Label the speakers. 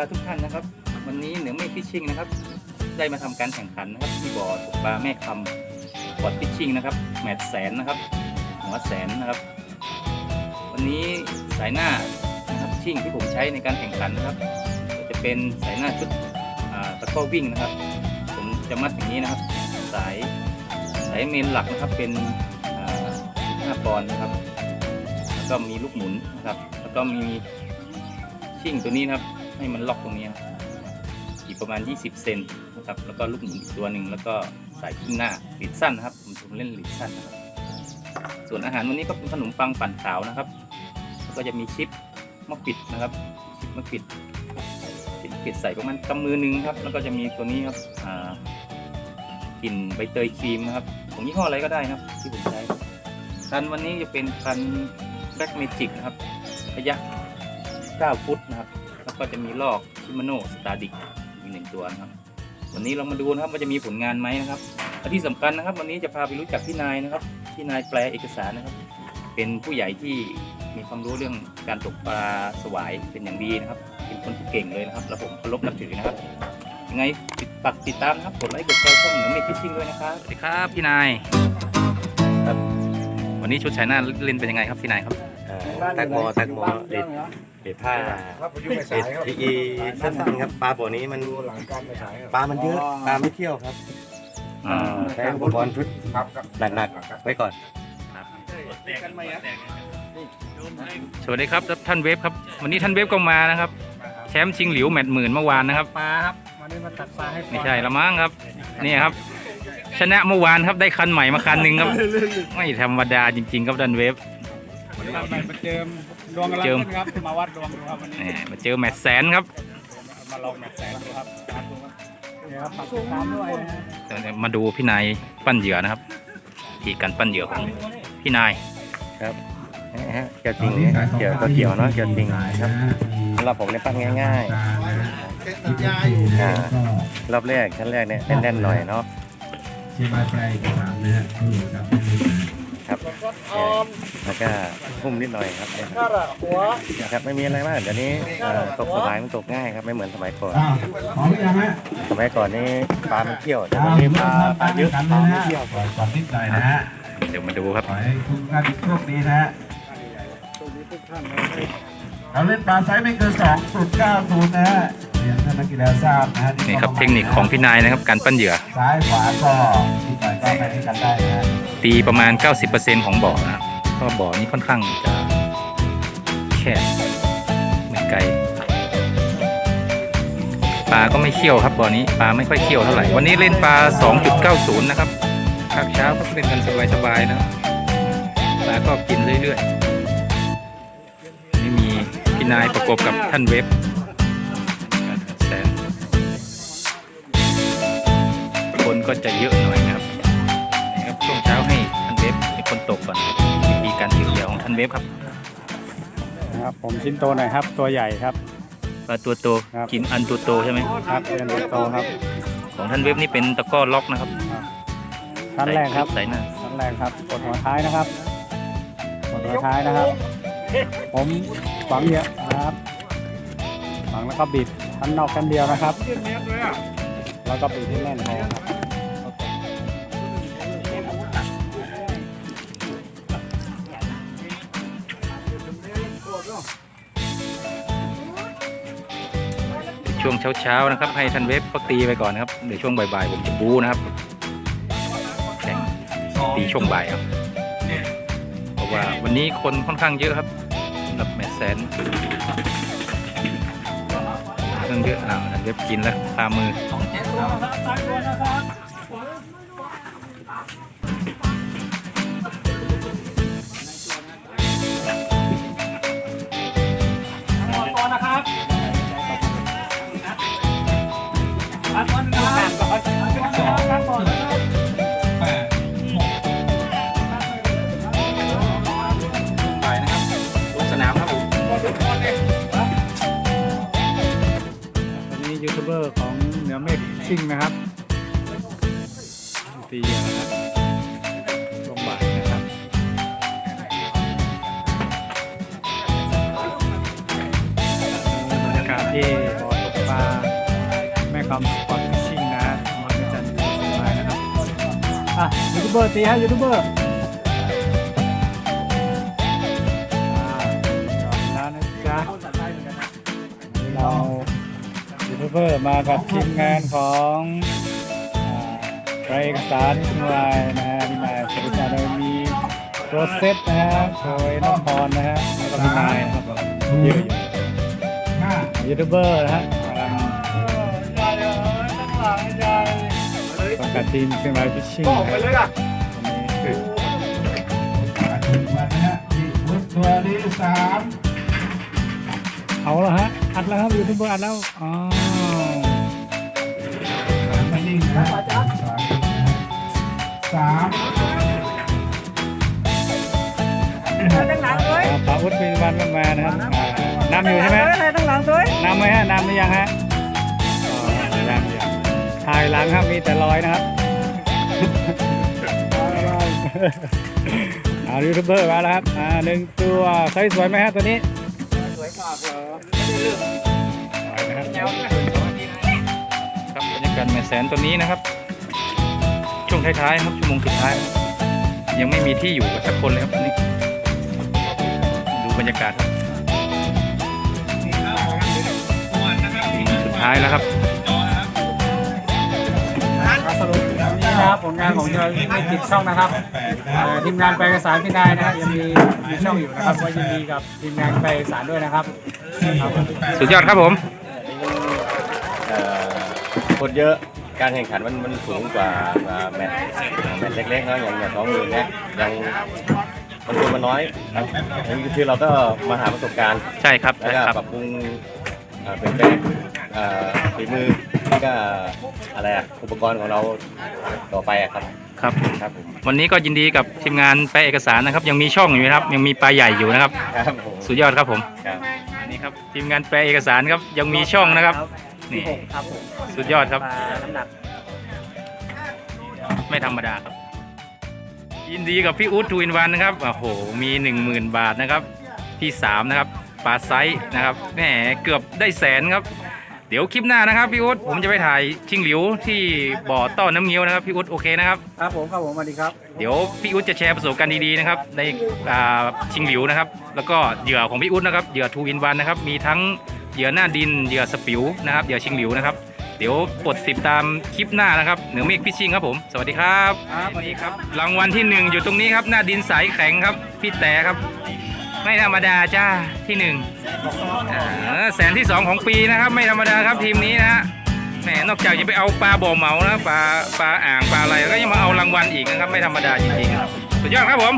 Speaker 1: าทุกท่านนะครับ วันนี้เหนือเมฆฟิชชิ่งนะครับ ได้มาทำการแข่งขันนะครับที่บ่อตกปลาแม่คำบอดฟิชชิ่งนะครับแมตช์แสนนะครับหัวแสนนะครับ วันนี้สายหน้านะครับชิ่งที่ผมใช้ในการแข่งขันนะครับ ก็จะเป็นสายหน้าชุดตะก้อวิ่งนะครับ ผมจะมัดอย่างนี้นะครับ สายสายเมนหลักนะครับเป็นอ่า15ปอนด์นะครับ แล้วก็มีลูกหมุนนะครับ แล้วก็มีชิ่งตัวนี้นะครับ ให้มันล็อกตรงนี้นะครับอีกประมาณ 20 เซนนะครับแล้วก็ลูกหมุนอีกตัวหนึ่งแล้วก็สายขึ้นหน้าหลีดสั้นนะครับผมผมเล่นหลีดสั้นนะครับส่วนอาหารวันนี้ก็เป็นขนมปังปั่นขาวนะครับแล้วก็จะมีชิปมะปิดนะครับชิปมะปิดชิปมะปิดใส่ประมาณกำมือหนึงครับแล้วก็จะมีตัวนี้ครับอ่ากลิ่นใบเตยครีมนะครับของยี่ห้ออะไรก็ได้นะครับที่ผมใช้คันวันนี้จะเป็นคันแบ็กเมจิกนะครับระยะ 9 ฟุตนะครับ ก็จะมีลอกชิมาโนสตาร์ดิกอีกหนึ่งตัวนะครับวันนี้เรามาดูนะครับว่าจะมีผลงานไหมนะครับและที่สำคัญนะครับ วันนี้จะพาไปรู้จักพี่นายนะครับพี่นายแปลเอกสารนะครับ เป็นผู้ใหญ่ที่มีความรู้เรื่องการตกปลาสวายเป็นอย่างดีนะครับ เป็นคนที่เก่งเลยนะครับ แล้วผมเคารพนับถือนะครับยังไงติดปักติดตามนะครับกดไลค์กดแชร์ช่องเหนือเมฆฟิชชิ่งด้วยนะครับสวัสดีครับพี่นายครับวันนี้ชุดชายหน้าเล่นเป็นยังไงครับพี่นายครับ
Speaker 2: อ่าแตงโมแตงโมเด็ด เด็ดผ้า
Speaker 3: ครับประยุกต์ไม่สายครับ
Speaker 2: เด็ดทีสั้นๆครับปลาบ่อนี้มัน
Speaker 3: ดูหลังการไม่สายครับ
Speaker 2: ปลามันเยอะปลาไม่เที่ยวครับ
Speaker 1: อ่า
Speaker 2: ใช้อุปกรณ์ชุด
Speaker 3: ครับครับ
Speaker 2: หนักๆไว้ก่อน
Speaker 1: สวัสดีครับท่านเวฟครับ วันนี้ท่านเวฟก็มานะครับ แชมป์ชิงหลิวแมตช์หมื่นเมื่อวานนะครับ
Speaker 4: ปลาครับวันนี้มาตักปลาให้
Speaker 1: ไม่ใช่ละมั้งครับนี่ครับ ชนะเมื่อวานครับได้คันใหม่มาคันหนึ่งครับ ไม่ธรรมดาจริง ๆ ครับท่านเวฟ
Speaker 4: ทำไปมาเจิมดวงกำลัง
Speaker 1: เจิม
Speaker 4: ขึ้นครับ มาวัดดวงดูครับวันนี้
Speaker 1: แหมมาเจอแมตช์แสนครับ
Speaker 4: มาลองแมตช์แสนดูครับครับดูครับนี่ครับปักติดตามด้วยนะฮะ
Speaker 1: มาดูพี่นายปั้นเหยื่อนะครับที่การปั้นเหยื่อของพี่นาย
Speaker 2: นะฮะเกี่ยวจริงเนี่ยเกี่ยวตัวเกี่ยวเนาะเกี่ยวจริงครับสำหรับผมเนี่ยปั้นง่ายๆอ่ารอบแรกชั้นแรกเนี่ยแน่นๆหน่อยเนาะ
Speaker 5: เชียงรายแปลเอกสารนะฮะผู้กับ
Speaker 2: ครับแล้วก็พุ่มนิดหน่อยครับเนี่ยนะครับไม่มีอะไรมากเดี๋ยวนี้เอ่อตกสบายมันตกง่ายครับไม่เหมือนสมัยก่อน
Speaker 5: อ้าวพร้อมหรือยังฮะ
Speaker 2: สมัยก่อนนี่ปลามันเที่ยวแต่
Speaker 5: อ้า
Speaker 2: ตอ
Speaker 5: วน
Speaker 2: นี้
Speaker 5: เริ่
Speaker 2: ป
Speaker 5: ม
Speaker 2: ลา
Speaker 5: ทำ
Speaker 2: ปลา
Speaker 5: การ
Speaker 2: เย
Speaker 5: แข่
Speaker 2: อะ
Speaker 5: งขัน
Speaker 2: ป
Speaker 5: เล
Speaker 2: ลาย
Speaker 5: นะ
Speaker 2: ไม่
Speaker 5: ฮะ
Speaker 2: เที่ยว
Speaker 5: ปล่อยความนิดหน่อยนะฮะ
Speaker 1: เดี๋ยวมาดูครับ
Speaker 5: ขอให้ทุกท่านโชคดีนะฮะเราเล่นปลาไซส์ไม่เกิน2.90นะฮะเรียนท่านนักกีฬาทราบนะฮะที่
Speaker 1: นี่ครับเทคนิคของพี่นายนะครับการปั้นเหยื่อ
Speaker 5: ซ้ายขวาก็ที่ปล่อยก็ไปด้วยกันได้นะฮะ
Speaker 1: ตีประมาณ 90%ของบ่อนะครับเพราะว่าบ่อนี้ค่อนข้างจะแคบไม่ไกลปลาก็ไม่เขี้ยวครับบ่อนี้ปลาไม่ค่อยเขี้ยวเท่าไหร่วันนี้เล่นปลา 2.90 นะครับภาคเช้าก็เล่นกันสบายๆนะปลาก็กินเรื่อยๆนี่มีพี่นายประกบกับท่านเว็บแสนคนก็จะเยอะหน่อยครับนะครับช่วงเช้า คนตกก่อนนะครับวิธีการถือเหยื่อของท่านเวฟครับ
Speaker 4: นะครับ ผมชิ้นโตหน่อยครับ ตัวใหญ่ครับ
Speaker 1: ปลาตัวโต
Speaker 4: ครับ
Speaker 1: กินอันตัวโตใช่ไหม
Speaker 4: ครับเป็นตัวโตครับ
Speaker 1: ของท่านเวฟนี่เป็นตะกร้อล็อกนะครับ
Speaker 4: ชั้นแรกครับ
Speaker 1: ใส่หน้า
Speaker 4: ชั้นแรกครับกดหัวท้ายนะครับกดหัวท้ายนะครับ ผมฝังเยอะนะครับฝังแล้วก็บิดชั้นนอกชั้นเดียวนะครับ แล้วก็บิดให้แน่นพอครับ
Speaker 1: ช่วงเช้าๆนะครับ ให้ท่านเวฟเขาตีไปก่อนนะครับเดี๋ยวช่วงบ่ายๆผมจะบูนะครับแข่งตีช่วงบ่ายครับเพราะว่าวันนี้คนค่อนข้างเยอะครับสำหรับแมสแสนเครื่องเยอะอ่าท่านเวฟกินแล้วพามือ
Speaker 4: นือเมฆซิ่งนะครับตีเหยื่อนะครับช่วงบ่ายนะครับบรรยากาศที่บ่อตกคำสปอร์ตฟิชชิ่งนะมาด้วยกันสบายนะครับอะยูทูบเบอร์ตีฮะยูทูบเบอร์ เบอร์มากับทีมงานของอ่ารายเอกสารคุณวายนะฮะพี่นายสริชาโดยมีโรเซตนะฮะโดยน้องพรนะฮะแล้วก็พี่นายนะครับเยอะอยู่ยูทูบเบอร์นะฮะกำลังประกาศทีมเชียงรายฟิชชิ่งนะครับวันนี้คือ
Speaker 5: มาถึงวันนะฮะตัวที่สาม
Speaker 4: เอาแล้วฮะ อัดแล้วครับยูทูบเบอร์อัดแล้ว อ๋อ
Speaker 5: ไม่นิ่งนะสาม
Speaker 4: ปาอุดเป็นวันมานะครับนำอยู่ใช่ไหมตั้งหลังตัวยนำไหมฮะนำหรือยังฮะยังยังถ่ายหลังครับมีแต่รอยนะครับเอายูทูบเบอร์มาแล้วครับอ่าหนึ่งตัวไซส์สวยไหมฮะตัวนี้ สวย
Speaker 1: ครับบรรยา กาศแม่แสนตัวนี้นะครับ ช่วงท้ายๆครับชั่วโมงสุดท้าย ยังไม่มีที่อยู่กับสักคนเลยครับนี่ดูบรรยากาศครับสุดท้ายแล้วครับ
Speaker 4: สรุปนี่นะครับผลงานของเราไม่ติดช่องนะครับเอ่อทีมงานไปเอกสารพี่นายนะครับยังมีมีช่องอยู่นะครับก็ยินดีกับทีมงานไปเอกสารด้วยนะครับครับ
Speaker 1: สุดยอดครับผม
Speaker 2: เอ่อ คนเยอะการแข่งขันมันมันสูงกว่าอ่าแมตช์แมตช์เล็กๆเนาะอย่างอย่างสองหมื่นเนี่ยยังมันคนมันน้อยครับอันนี้คือเราก็มาหาประสบการณ์
Speaker 1: ใช่ครับ
Speaker 2: แล้ว
Speaker 1: ใช่
Speaker 2: ก็
Speaker 1: ครับ
Speaker 2: ปรับปรุงเอ่อเปลี่ยนแปลงเอ่อฝีมือแล้วก็อะไรอะอุปกรณ์ของเราต่อไปอะครับ
Speaker 1: ครับ
Speaker 2: ครับผม
Speaker 1: วันนี้ก็ยินดีกับทีมงานแปลเอกสารนะครับ ยังมีช่องอยู่นะครับ ยังมีปลาใหญ่อยู่นะครับ
Speaker 2: ครับผม
Speaker 1: สุดยอดครับผม
Speaker 2: ครับ
Speaker 1: นี่ครับทีมงานแปลเอกสารครับยังมีช่องนะครับ นี่
Speaker 4: ครับผม
Speaker 1: สุดยอดครับ
Speaker 4: น้ำหนัก
Speaker 1: ไม่ธรรมดาครับ ยินดีกับพี่อุ๊ดทูอินวันนะครับ โอ้โห มีหนึ่งหมื่นบาทนะครับ ที่สามนะครับปลาไซส์นะครับ แหม เกือบได้แสนครับ เดี๋ยวคลิปหน้านะครับพี่อุ๊ดผมจะไปถ่ายชิงหลิวที่บ่อต้อน้ำเงี้ยวนะครับพี่อุ๊ดโอเคนะครับ
Speaker 4: ครับผมครับผมสวัสดีครับ
Speaker 1: เดี๋ยวพี่อุ๊ดจะแชร์ประสบการณ์ดีๆนะครับในอ่าชิงหลิวนะครับ แล้วก็เหยื่อของพี่อุ๊ดนะครับ เหยื่อทูอินวันนะครับ มีทั้ง เหยื่อหน้าดินเหยื่อสปิวนะครับเหยื่อชิงหลิวนะครับ เดี๋ยวกดติดตามคลิปหน้านะครับเหนือเมฆพิชชิ่งครับผม สวัสดีครับ
Speaker 4: ครับสวัสดีครับ
Speaker 1: รางวัลที่หนึ่งอยู่ตรงนี้ครับหน้าดินสายแข็งครับพี่แต่ครับ ไม่ธรรมดาจ้าที่หนึ่งอ่าแสนที่สองของปีนะครับ ไม่ธรรมดาครับทีมนี้นะฮะแหมนอกจากจะไปเอาปลาบ่อเหมานะปลาปลาอ่างปลาอะไรแล้วก็ยังมาเอารางวัลอีกนะครับ ไม่ธรรมดาจริงๆครับสุดยอดครับผม